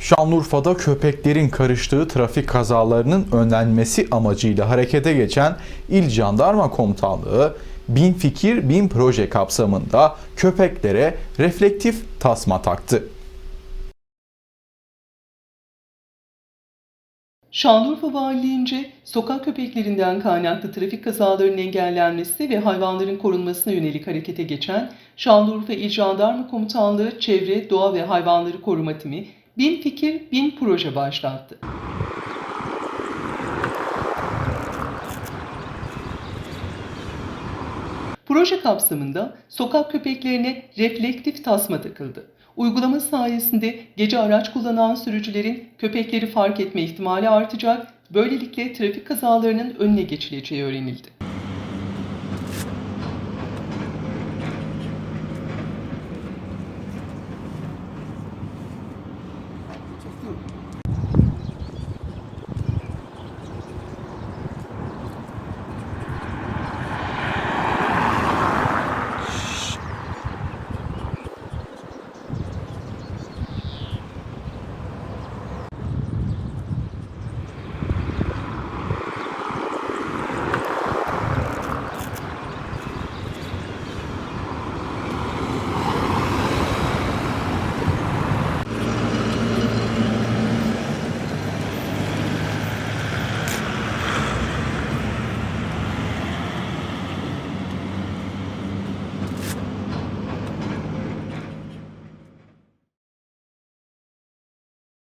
Şanlıurfa'da köpeklerin karıştığı trafik kazalarının önlenmesi amacıyla harekete geçen İl Jandarma Komutanlığı Bin Fikir Bin Proje kapsamında köpeklere reflektif tasma taktı. Şanlıurfa Valiliğince sokak köpeklerinden kaynaklı trafik kazalarının engellenmesi ve hayvanların korunmasına yönelik harekete geçen Şanlıurfa İl Jandarma Komutanlığı Çevre, Doğa ve Hayvanları Koruma Timi Bin Fikir Bin Proje başlattı. Proje kapsamında sokak köpeklerine reflektif tasma takıldı. Uygulama sayesinde gece araç kullanan sürücülerin köpekleri fark etme ihtimali artacak, böylelikle trafik kazalarının önüne geçileceği öğrenildi.